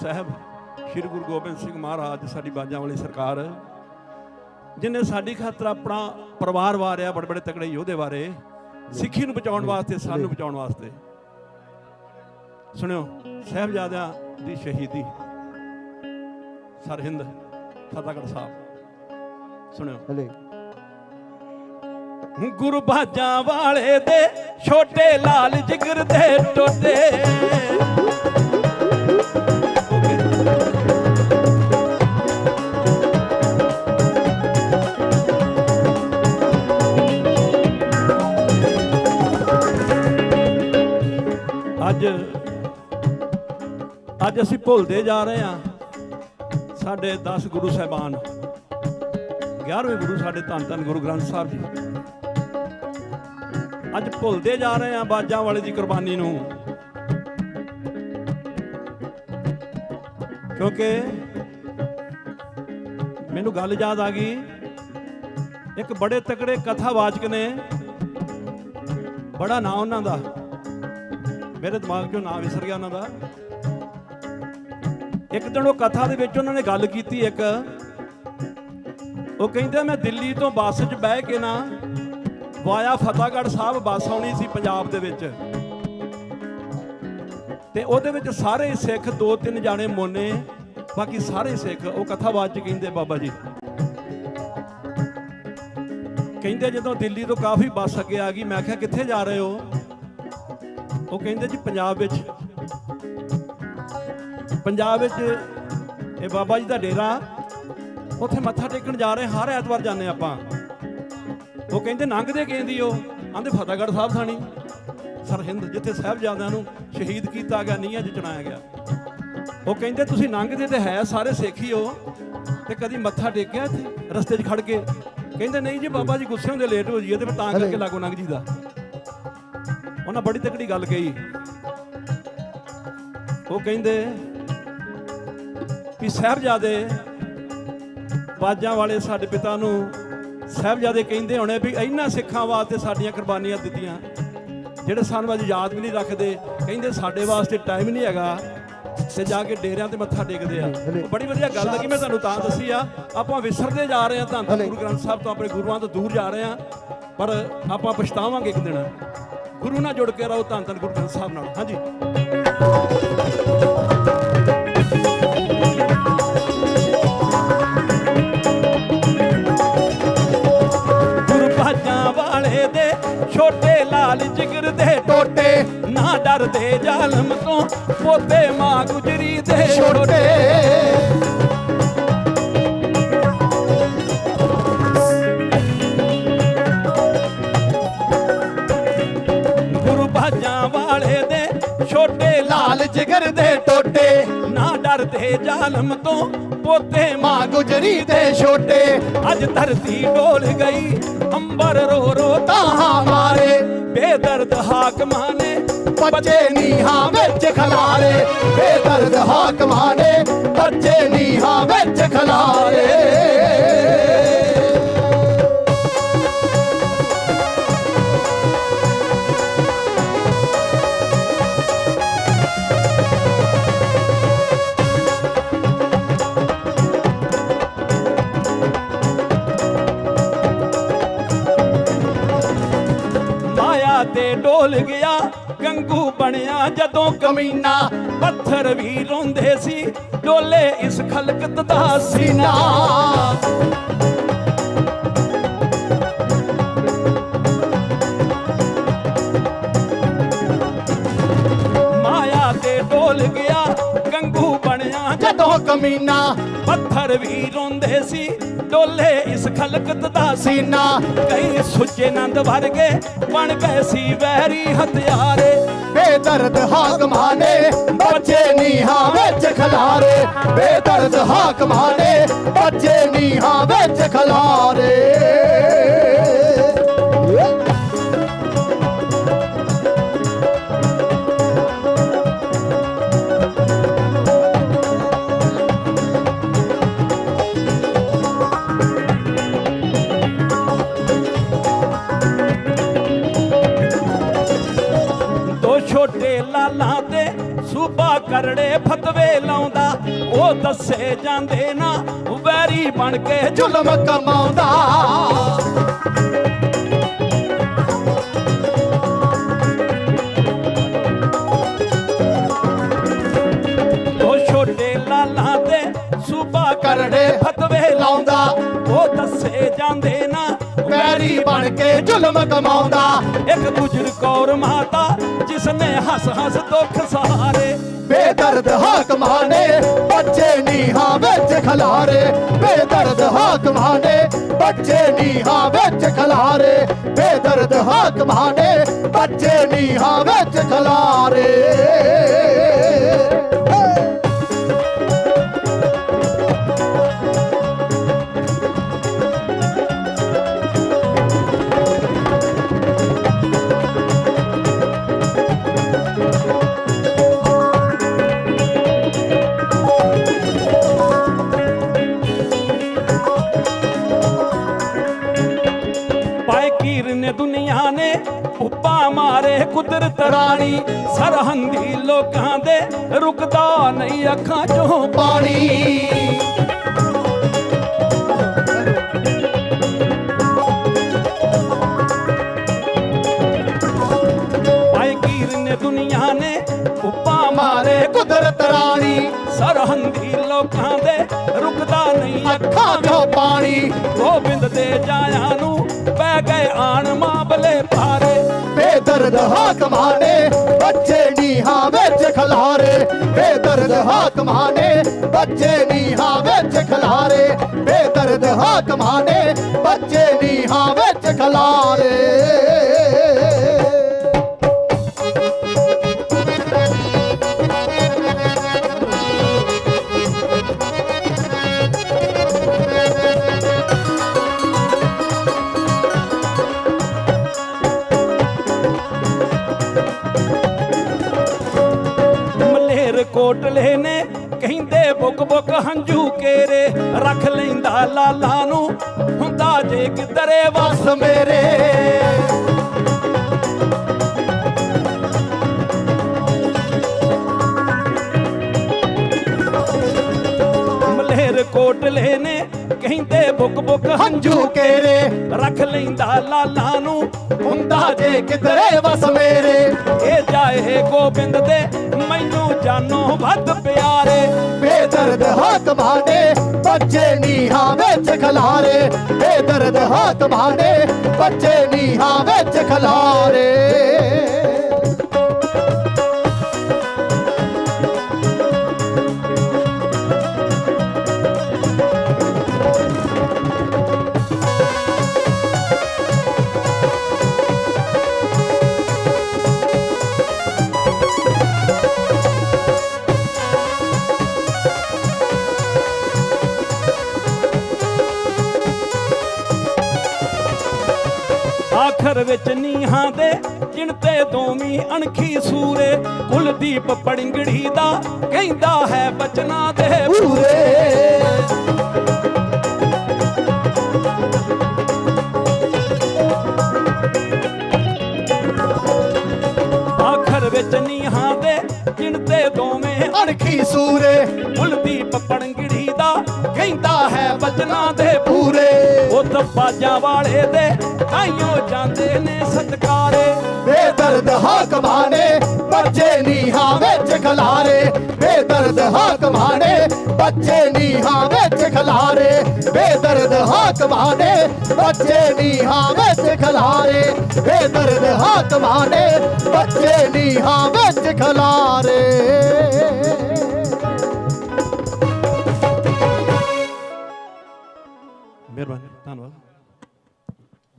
ਸਾਹਿਬ ਸ੍ਰੀ ਗੁਰੂ ਗੋਬਿੰਦ ਸਿੰਘ ਮਹਾਰਾਜ ਸਾਡੀ ਬਾਜਾਂ ਵਾਲੀ ਸਰਕਾਰ ਜਿਨੇ ਸਾਡੀ ਖਾਤਰ ਆਪਣਾ ਪਰਿਵਾਰ ਵਾਰਿਆ ਬੜੇ ਬੜੇ ਤਕੜੇ ਯੋਧੇ ਬਾਰੇ ਸਿੱਖੀ ਨੂੰ ਬਚਾਉਣ ਵਾਸਤੇ ਸਾਨੂੰ ਬਚਾਉਣ ਵਾਸਤੇ। ਸੁਣਿਓ ਸਾਹਿਬਜ਼ਾਦਿਆਂ ਦੀ ਸ਼ਹੀਦੀ। ਸਰਹਿੰਦ ਫਤਿਹਗੜ੍ਹ ਸਾਹਿਬ। ਸੁਣਿਓ। ਹਲੇ। ਗੁਰੂ ਬਾਜਾਂ ਵਾਲੇ ਦੇ ਛੋਟੇ ਲਾਲ ਜਿਗਰ ਦੇ ਟੋਟੇ। ਭੁੱਲਦੇ ਜਾ ਰਹੇ ਹਾਂ। ਸਾਡੇ 10 ਗੁਰੂ ਸਾਹਿਬਾਨ 11ਵੇਂ ਗੁਰੂ ਸਾਡੇ ਧੰਨ ਧੰਨ ਗੁਰੂ ਗ੍ਰੰਥ ਸਾਹਿਬ ਜੀ। ਅੱਜ ਭੁੱਲਦੇ ਜਾ ਰਹੇ ਆ ਬਾਜਾਂ ਵਾਲੇ ਦੀ ਕੁਰਬਾਨੀ ਨੂੰ। ਕਿਉਂਕਿ ਮੈਨੂੰ ਗੱਲ ਯਾਦ ਆ ਗਈ, ਇੱਕ ਬੜੇ ਤਕੜੇ ਕਥਾਵਾਚਕ ਨੇ। ਬੜਾ ਨਾਂ ਉਹਨਾਂ ਦਾ। ਮੇਰੇ ਦਿਮਾਗ 'ਚੋਂ ਨਾਂ ਵਿਸਰ ਗਿਆ ਉਹਨਾਂ ਦਾ। ਇੱਕ ਦਿਨ ਉਹ ਕਥਾ ਦੇ ਵਿੱਚ ਉਹਨਾਂ ਨੇ ਗੱਲ ਕੀਤੀ ਇੱਕ। ਉਹ ਕਹਿੰਦੇ, ਮੈਂ ਦਿੱਲੀ ਤੋਂ ਬੱਸ 'ਚ ਬਹਿ ਕੇ ਨਾ ਵਾਇਆ ਫਤਿਹਗੜ੍ਹ ਸਾਹਿਬ ਬੱਸ ਆਉਣੀ ਸੀ ਪੰਜਾਬ ਦੇ ਵਿੱਚ। ਤੇ ਉਹਦੇ ਵਿੱਚ ਸਾਰੇ ਸਿੱਖ ਦੋ ਤਿੰਨ ਜਾਣੇ ਮੋਨੇ, ਬਾਕੀ ਸਾਰੇ ਸਿੱਖ। ਉਹ ਕਥਾਵਾਦ ਚ ਕਹਿੰਦੇ, ਬਾਬਾ ਜੀ। ਕਹਿੰਦੇ, ਜਦੋਂ ਦਿੱਲੀ ਤੋਂ ਕਾਫੀ ਬੱਸ ਅੱਗੇ ਆ ਗਈ, ਮੈਂ ਕਿਹਾ, ਕਿੱਥੇ ਜਾ ਰਹੇ ਹੋ? ਉਹ ਕਹਿੰਦੇ ਜੀ, ਪੰਜਾਬ ਵਿੱਚ। ਪੰਜਾਬ ਵਿੱਚ ਇਹ ਬਾਬਾ ਜੀ ਦਾ ਡੇਰਾ ਉੱਥੇ ਮੱਥਾ ਟੇਕਣ ਜਾ ਰਹੇ ਹਰ ਐਤਵਾਰ ਜਾਂਦੇ ਆਪਾਂ। ਉਹ ਕਹਿੰਦੇ ਲੰਘਦੇ ਕਹਿੰਦੀ ਉਹ ਆਂਦੇ ਫਤਿਹਗੜ੍ਹ ਸਾਹਿਬ ਥਾਣੀ। ਸਰਹਿੰਦ ਜਿੱਥੇ ਸਾਹਿਬਜ਼ਾਦਿਆਂ ਨੂੰ ਸ਼ਹੀਦ ਕੀਤਾ ਗਿਆ ਨੀਹਾਂ 'ਚ ਚਣਾਇਆ ਗਿਆ। ਉਹ ਕਹਿੰਦੇ ਤੁਸੀਂ ਲੰਘਦੇ ਤੇ ਹੈ ਸਾਰੇ ਸਿੱਖ ਹੀ ਹੋ। ਤੇ ਕਦੀ ਮੱਥਾ ਟੇਕਿਆ ਇੱਥੇ ਰਸਤੇ 'ਚ ਖੜ ਕੇ? ਕਹਿੰਦੇ ਨਹੀਂ ਜੀ ਬਾਬਾ ਜੀ ਗੁੱਸੇ ਹੁੰਦੇ ਲੇਟ ਹੋ ਜਾਈਏ ਤੇ ਫਿਰ ਤਾਂ ਕਰਕੇ ਲਾਗੋ ਲੰਘ ਜੀਦਾ ਉਹਨਾਂ ਬੜੀ ਤਕੜੀ ਗੱਲ ਕਹੀ। ਉਹ ਕਹਿੰਦੇ ਵੀ ਸਾਹਿਬਜ਼ਾਦੇ ਬਾਜਾਂ ਵਾਲੇ ਸਾਡੇ ਪਿਤਾ ਨੂੰ ਸਾਹਿਬਜ਼ਾਦੇ ਕਹਿੰਦੇ ਹੋਣੇ ਵੀ ਇਹਨਾਂ ਸਿੱਖਾਂ ਵਾਸਤੇ ਸਾਡੀਆਂ ਕੁਰਬਾਨੀਆਂ ਦਿੱਤੀਆਂ। ਜਿਹੜੇ ਸਾਨੂੰ ਅੱਜ ਯਾਦ ਵੀ ਨਹੀਂ ਰੱਖਦੇ ਕਹਿੰਦੇ ਸਾਡੇ ਵਾਸਤੇ ਟਾਈਮ ਨਹੀਂ ਹੈਗਾ ਤੇ ਜਾ ਕੇ ਡੇਰਿਆਂ ਤੇ ਮੱਥਾ ਟੇਕਦੇ ਆ। ਬੜੀ ਵਧੀਆ ਗੱਲ ਲੱਗੀ ਮੈਂ ਤੁਹਾਨੂੰ ਤਾਂ ਦੱਸੀ ਆ ਆਪਾਂ ਵਿਸਰਦੇ ਜਾ ਰਹੇ ਆ ਧੰਨ ਧੰਨ ਗੁਰੂ ਗ੍ਰੰਥ ਸਾਹਿਬ ਤੋਂ ਆਪਣੇ ਗੁਰੂਆਂ ਤੋਂ ਦੂਰ ਜਾ ਰਹੇ ਆ ਪਰ ਆਪਾਂ ਪਛਤਾਵਾਂਗੇ ਇੱਕ ਦਿਨ। ਗੁਰੂ ਨਾਲ ਜੁੜ ਕੇ ਰਹੋ ਧੰਨ ਧੰਨ ਗੁਰੂ ਗ੍ਰੰਥ ਸਾਹਿਬ ਨਾਲ। ਹਾਂਜੀ। ਛੋਟੇ ਲਾਲ ਜਿਗਰ ਦੇ ਟੋਟੇ ਨਾ ਡਰਦੇ ਜ਼ਾਲਮ ਤੋਂ ਪੋਤੇ ਮਾਂ ਗੁਜਰੀ ਦੇ ਛੋਟੇ। ਗੁਰੂ ਭਾਜਾਂ ਵਾਲੇ ਦੇ ਛੋਟੇ ਲਾਲ ਜਿਗਰ ਦੇ ਟੋਟੇ। ਡਰਦੇ ਜ਼ਾਲਮ ਤੋਂ ਪੋਤੇ ਮਾਂ ਗੁਜਰੀ ਦੇ ਛੋਟੇ। ਅੱਜ ਧਰਤੀ ਡੋਲ ਗਈ, ਅੰਬਰ ਰੋ ਰੋ ਤਾਹਾਂ ਮਾਰੇ। ਬੇਦਰਦ ਹਾਕਮਾਂ ਨੇ ਬੱਚੇ ਨੀਹਾਂ ਵਿੱਚ ਖਲਾਰੇ। ਬੇਦਰਦ ਹਾਕਮਾਂ ਨੇ ਬੱਚੇ ਨੀਹਾਂ ਵਿੱਚ ਖਲਾਰੇ। ਤੇ ਡੋਲ ਗਿਆ, ਗੰਗੂ ਬਣਿਆ ਜਦੋਂ ਕਮੀਨਾ। ਪੱਥਰ ਵੀ ਰੋਂਦੇ ਸੀ, ਡੋਲੇ ਇਸ ਖਲਕਤ ਦਾ ਸੀਨਾ। ਮਾਇਆ ਤੇ ਡੋਲ ਗਿਆ, ਗੰਗੂ ਬਣਿਆ ਜਦੋਂ ਕਮੀਨਾ। ਪੱਥਰ ਵੀ ਰੋਂਦੇ ਸੀ ਡੋਲੇ ਇਸ ਖਲਕਤ ਦਾ ਸੀਨਾ। ਕਈ ਸੁੱਚੇ ਨੰਦ ਵਰਗੇ ਬਣ ਗਏ ਸੀ ਵੈਰੀ ਹਥਿਆਰੇ। ਬੇਦਰਦ ਹਾਕਮਾਂ ਨੇ ਬੱਚੇ ਨੀਹਾਂ ਵਿੱਚ ਖਲਾਰੇ। ਬੇਦਰਦ ਹਾਕਮਾਂ ਨੇ ਬੱਚੇ ਨੀਹਾਂ ਵਿੱਚ ਖਲਾਰੇ। ਦੋ ਤੇ ਸੂਬਾ ਕਰੜੇ ਫਤਵੇ ਲਾਉਂਦਾ, ਉਹ ਦੱਸੇ ਜਾਂਦੇ ਨਾ, ਵੈਰੀ ਬਣ ਕੇ ਜ਼ੁਲਮ ਕਮਾਉਂਦਾ। ਉਹ ਛੋਟੇ ਲਾਲਾਂ ਤੇ ਸੂਬਾ ਕਰੜੇ ਫਤਵੇ ਲਾਉਂਦਾ, ਉਹ ਦੱਸੇ ਜਾਂਦੇ ਨਾ, ਵੈਰੀ ਬਣ ਕੇ ਜ਼ੁਲਮ ਕਮਾਉਂਦਾ। ਇੱਕ ਗੁਜਰ ਕੌਰ ਮਾਤਾ ਜਿਸਨੇ ਹੱਸ ਹੱਸ ਦੁੱਖ ਸਾਰੇ। ਬੇਦਰਦ ਹਾਕਮਾਂ ਨੇ ਬੱਚੇ ਨੀਹਾਂ ਵਿੱਚ ਖਲਾਰੇ। ਬੇਦਰਦ ਹਾਕਮਾਂ ਨੇ ਬੱਚੇ ਨੀਹਾਂ ਵਿੱਚ ਖਲਾਰੇ। ਬੇਦਰਦ ਹਾਕਮਾਂ ਨੇ ਬੱਚੇ ਨੀਹਾਂ ਵਿੱਚ ਖਲਾਰੇ। ਦੁਨੀਆ ਨੇ ਉੱਪਾ ਮਾਰੇ ਕੁਦਰਤ ਰਾਣੀ। ਸਰਹੰਦੀ ਲੋਕਾਂ ਦੇ ਰੁਕਦਾ ਨਹੀਂ ਅੱਖਾਂ ਚੋਂ ਪਾਣੀ। ਨੇ ਦੁਨੀਆ ਨੇ ਉੱਪਾ ਮਾਰੇ ਕੁਦਰਤ ਰਾਣੀ। ਸਰਹੰਦੀ ਲੋਕਾਂ ਦੇ ਰੁਕਦਾ ਨਹੀਂ ਅੱਖਾਂ ਚੋਂ ਪਾਣੀ। ਗੋਬਿੰਦ ਦੇ ਜਾਇਆ ਨੂੰ ਆਣ ਮਾਬਲੇ ਭਾਰੇ ਬੇਦਰਦ ਹਾਕਮਾਂ ਨੇ ਬੱਚੇ ਨੀਹਾਂ ਵਿੱਚ ਖਲਾਰੇ। ਬੇਦਰਦ ਹਾਕਮਾਂ ਨੇ ਬੱਚੇ ਨੀਹਾਂ ਵਿੱਚ ਖਲਾਰੇ। ਬੇਦਰਦ ਹਾਕ ਨੇ ਬੱਚੇ ਨੀਹਾਂ ਵਿੱਚ ਖਲਾਰੇ। ਲੈਂਦਾ ਲਾਲਾ ਨੂੰ ਹੁੰਦਾ ਜੇ ਕਿਧਰੇ ਵਸ ਮੇਰੇ। ਮਲੇਰ ਕੋਟਲੇ ਨੇ ਕਹਿੰਦੇ ਬੁੱਕ ਬੁੱਕ ਹੰਝੂ ਕੇਰੇ ਰੱਖ ਲੈਂਦਾ ਲਾਲਾ ਨੂੰ। ਹੁੰਦਾ ਜੇ ਕਿਧਰੇ ਵਸ ਮੇਰੇ। ਇਹ ਜਾਏ ਗੋਬਿੰਦ ਦੇ। ਮੈਨੂੰ ਜਾਨੋਂ ਵੱਧ ਪਿਆਰੇ। ਬੇਦਰਦ ਹਾਕਮਾਂ ਨੇ ਬੱਚੇ ਨੀਹਾਂ ਵਿੱਚ ਖਲਾਰੇ। ਬੇਦਰਦ ਹਾਕਮਾਂ ਨੇ ਬੱਚੇ ਨੀਹਾਂ ਵਿੱਚ ਖਲਾਰੇ। ਆਖਰ ਵਿੱਚ ਨੀਹਾਂ ਦੇ ਗਿਣਤੇ ਦੋਵੀਂ ਅਣਖੀ ਸੂਰੇ। ਕੁਲਦੀਪ ਪੜਿੰਗੜੀ ਦਾ ਕਹਿੰਦਾ ਹੈ ਬਚਨਾ ਦੇ ਪੂਰੇ। ਆਖਰ ਵਿੱਚ ਨੀਹਾਂ ਦੇ ਗਿਣਤੇ ਦੋਵੇਂ ਅਣਖੀ ਸੂਰੇ। ਕੁਲਦੀਪ ਪੜਿੰਗੜੀ ਦਾ ਕਹਿੰਦਾ ਹੈ ਬਚਨਾ ਦੇ ਪੂਰੇ। ਉਹ ਬਾਜਾਂ ਵਾਲੇ ਦੇ ਤਾਈਓ ਜਾਂਦੇ ਨੇ ਸਤਕਾਰੇ। ਬੇਦਰਦ ਹਾਕਮਾਂ ਨੇ ਬੱਚੇ ਨੀਹਾਂ ਵਿੱਚ ਖਲਾਰੇ। ਬੇਦਰਦ ਹਾਕਮਾਂ ਨੇ ਬੱਚੇ ਨੀਹਾਂ ਵਿੱਚ ਖਲਾਰੇ। ਬੇਦਰਦ ਹਾਕਮਾਂ ਨੇ ਬੱਚੇ ਨੀਹਾਂ ਵਿੱਚ ਖਲਾਰੇ। ਬੇਦਰਦ ਹਾਕਮਾਂ ਨੇ ਬੱਚੇ ਨੀਹਾਂ ਵਿੱਚ ਖਲਾਰੇ। ਮਿਹਰਬਾਨੀ ਧੰਨਵਾਦ।